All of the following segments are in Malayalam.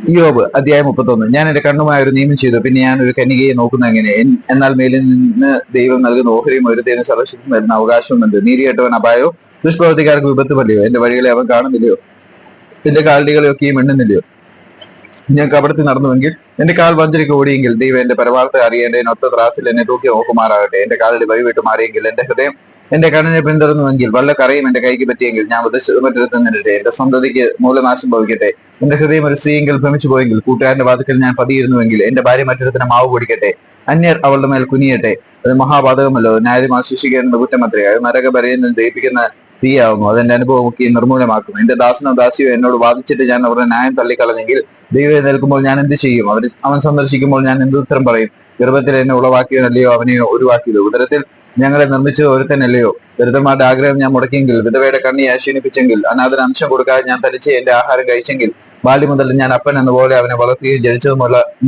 യോബ് അധ്യായം മുപ്പത്തൊന്ന്. ഞാൻ എന്റെ കണ്ണുമായ ഒരു നിയമം ചെയ്തു പിന്നെ ഞാൻ ഒരു കന്യകയെ നോക്കുന്ന എങ്ങനെ? എന്നാൽ മേലിൽ നിന്ന് ദൈവം നൽകുന്ന ഓഹരിയും ഒരു ദൈവം സർവശക്തി വരുന്ന അവകാശവുമുണ്ട് നീതി കേട്ടവൻ അപായോ? ദുഷ്പ്രവർത്തിക്കാർക്ക് വിപത്ത് പല്ലയോ? എന്റെ വഴികളെ അവൻ കാണുന്നില്ലയോ? എന്റെ കാലടികളെയൊക്കെയും എണ്ണുന്നില്ലയോ? ഞാൻ കപടത്തിൽ നടന്നുവെങ്കിൽ എന്റെ കാൽ വഞ്ചരിക്ക് ഓടിയെങ്കിൽ ദൈവം എന്റെ പരമാർത്ഥം അറിയേണ്ട ഒത്ത ത്രാസിൽ എന്നെ തൂക്കി നോക്കുമാറാകട്ടെ. എന്റെ കാലടി വഴിവിട്ട് മാറിയെങ്കിൽ എന്റെ ഹൃദയം എന്റെ കണ്ണിനെ പിന്തുടർന്നുവെങ്കിൽ വല്ല കറിയും എന്റെ കൈക്ക് പറ്റിയെങ്കിൽ ഞാൻ മറ്റൊരു നിന്നിട്ടെ എന്റെ സ്വന്തതയ്ക്ക് മൂലനാശം ഭവിക്കട്ടെ. എന്റെ ഹൃദയം ഒരു സ്ത്രീയെങ്കിൽ ഭ്രമിച്ചു പോയെങ്കിൽ കൂട്ടുകാരന്റെ വാതിക്കൽ ഞാൻ പതിയിരുന്നുവെങ്കിൽ എന്റെ ഭാര്യ മറ്റൊരുത്തിന് മാവ് പൊടിക്കട്ടെ. അന്യർ അവളുടെ മേൽ കുനിയട്ടെ. അത് മഹാപാതകമല്ലോ. ന്യായമാ ശിക്ഷിക്കേണ്ട കുറ്റമത്രേ. അത് നരകപരയിൽ നിന്ന് ദയിപ്പിക്കുന്ന തീയാവുന്നു. അതെന്റെ അനുഭവമൊക്കെ നിർമൂലമാക്കും എന്റെ ദാസനോ ദാസിയോ എന്നോട് വാദിച്ചിട്ട് ഞാൻ അവരുടെ ന്യായം തള്ളിക്കളഞ്ഞെങ്കിൽ ദൈവം നിൽക്കുമ്പോൾ ഞാൻ എന്ത് ചെയ്യും? അവൻ സന്ദർശിക്കുമ്പോൾ ഞാൻ എന്ത് ഉത്തരം പറയും? ഗർഭത്തിൽ എന്നെ ഉളവാക്കിയവനല്ലയോ? അവനെ ഒഴിവാക്കിയത് ഉദരത്തിൽ ഞങ്ങളെ നിർമ്മിച്ചത് ഒരുത്തനല്ലയോ? ദരിദ്രമാരുടെ ആഗ്രഹം ഞാൻ മുടക്കിയെങ്കിൽ വിധവയുടെ കണ്ണി ആശീനിപ്പിച്ചെങ്കിൽ അനാഥന അംശം കൊടുക്കാതെ ഞാൻ തലിച്ച് എന്റെ ആഹാരം കഴിച്ചെങ്കിൽ ബാല്യം മുതൽ ഞാൻ അപ്പൻ എന്ന പോലെ അവനെ വളർത്തുകയും ജനിച്ചത്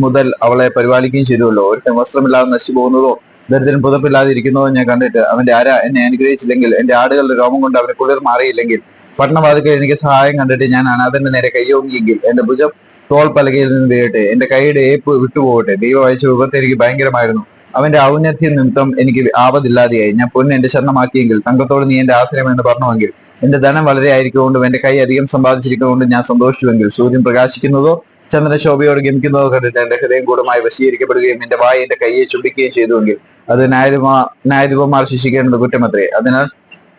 മുതൽ അവളെ പരിപാലിക്കുകയും ചെയ്തുവല്ലോ. ഒരു വസ്ത്രമില്ലാതെ നശിച്ചു പോകുന്നതോ ദരിദ്രൻ പുതപ്പില്ലാതെ ഇരിക്കുന്നതോ ഞാൻ കണ്ടിട്ട് അവന്റെ ആര എന്നെ അനുഗ്രഹിച്ചില്ലെങ്കിൽ എന്റെ ആടുകളുടെ രോമം കൊണ്ട് അവനെ കുളിർ മാറിയില്ലെങ്കിൽ പട്ടണവാതിക്കൽ എനിക്ക് സഹായം കണ്ടിട്ട് ഞാൻ അനാഥന്റെ നേരെ കയ്യോങ്ങിയെങ്കിൽ എന്റെ ഭുജം തോൾ പലകയിൽ നിന്ന് വീഴട്ടെ എന്റെ കൈയുടെ ഏപ്പ് വിട്ടുപോകട്ടെ. ദൈവം അയച്ച വിപത്ത് എനിക്ക് ഭയങ്കരമായിരുന്നു. അവന്റെ ഔന്നത്യ നിമിത്തം എനിക്ക് ആവതില്ലാതെയായി. ഞാൻ പൊന്ന് എന്റെ ശരണമാക്കിയെങ്കിൽ തങ്കത്തോട് നീ എന്റെ ആശ്രയം എന്ന് പറഞ്ഞുവെങ്കിൽ എന്റെ ധനം വളരെ ആയിരിക്കുകൊണ്ടും എന്റെ കൈ അധികം സമ്പാദിച്ചിരിക്കുന്നതുകൊണ്ട് ഞാൻ സന്തോഷിച്ചുവെങ്കിൽ സൂര്യൻ പ്രകാശിക്കുന്നതോ ചന്ദ്രശോഭയോട് ഗമിക്കുന്നതോ കണ്ടിട്ട് എന്റെ ഹൃദയം കൂടുമായി വശീകരിക്കപ്പെടുകയും എന്റെ വായ എന്റെ കൈയെ ചുംബിക്കുകയും ചെയ്തുവെങ്കിൽ അത് ന്യായമാ ന്യായാധിപന്മാർ ശിക്ഷിക്കേണ്ടത് കുറ്റമത്രേ. അതിനാൽ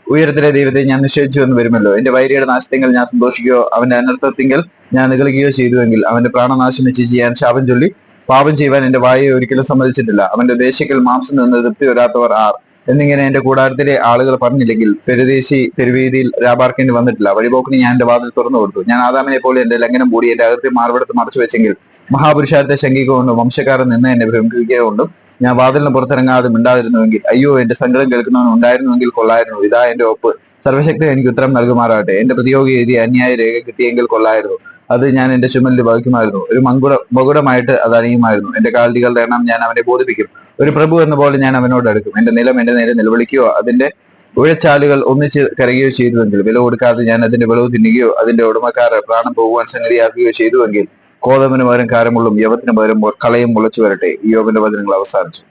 ഉയരത്തിലെ ദൈവത്തെ ഞാൻ നിശ്ചയിച്ചു എന്ന് വരുമല്ലോ. എന്റെ വൈരിയുടെ നാശത്തെങ്കിൽ ഞാൻ സന്തോഷിക്കുകയോ അവന്റെ അനർത്ഥത്തിങ്കിൽ ഞാൻ നിഗളിക്കുകയോ ചെയ്തുവെങ്കിൽ അവന്റെ പ്രാണനാശം വെച്ച് ചെയ്യാൻ ശാപം ചൊല്ലി പാപം ചെയ്യുവാൻ എന്റെ വായു ഒരിക്കലും സമ്മതിച്ചിട്ടില്ല. അവന്റെ ദേശിക്കൽ മാംസം നിന്ന് തൃപ്തി വരാത്തവർ ആർ. എന്നിങ്ങനെ എന്റെ കൂടാരത്തിലെ ആളുകൾ പറഞ്ഞില്ലെങ്കിൽ പെരുദേശി തെരുവീതിയിൽ രാപാർക്കേണ്ടി വന്നിട്ടില്ല. വഴിപോക്കിന് ഞാൻ എന്റെ വാതിൽ തുറന്നു കൊടുത്തു. ഞാൻ ആദാമിനെ പോലെ എന്റെ ലംഘനം കൂടി എന്റെ അകത്തെ മാർവിടത്ത് മറച്ചു വെച്ചെങ്കിൽ മഹാപുരുഷാരത്തെ ശങ്കിക്കൊണ്ടും വംശക്കാരൻ നിന്ന് എന്നെ ഭ്രമിക്കുകകൊണ്ടും ഞാൻ വാതിലിന് പുറത്തിറങ്ങാതെ മിണ്ടാതിരുന്നുവെങ്കിൽ അയ്യോ എന്റെ സങ്കടം കേൾക്കുന്നവൻ ഉണ്ടായിരുന്നുവെങ്കിൽ കൊള്ളായിരുന്നു. ഇതാ എന്റെ ഒപ്പ്. സർവശക്തി എനിക്ക് ഉത്തരം നൽകുമാറാകട്ടെ. എന്റെ പ്രതിയോഗി എഴുതിയ അന്യായ രേഖ കിട്ടിയെങ്കിൽ കൊള്ളായിരുന്നു. അത് ഞാൻ എന്റെ ചുമലിൽ വഹിക്കുമായിരുന്നു ഒരു മങ്കുട മകുടമായിട്ട് അത് അണിയുമായിരുന്നു. എന്റെ കാലികളുടെ എണ്ണം ഞാൻ അവനെ ബോധിപ്പിക്കും. ഒരു പ്രഭു എന്ന പോലെ ഞാൻ അവനോട് അടുക്കും. എന്റെ നിലം എന്റെ നേരെ നിലവിളിക്കുകയോ അതിന്റെ ഉഴച്ചാലുകൾ ഒന്നിച്ച് കരയുകയോ ചെയ്തുവെങ്കിൽ വില കൊടുക്കാതെ ഞാൻ അതിന്റെ വിളവ് തിന്നുകയോ അതിന്റെ ഉടമക്കാരെ പ്രാണം പോകുവാൻ സംഗതിയാക്കുകയോ ചെയ്തുവെങ്കിൽ കോതമിന് പകരം കാരമുള്ളും യവത്തിന് പകരം കളയും മുളച്ചു വരട്ടെ. ഈ യോബിന്റെ വചനങ്ങൾ അവസാനിച്ചു.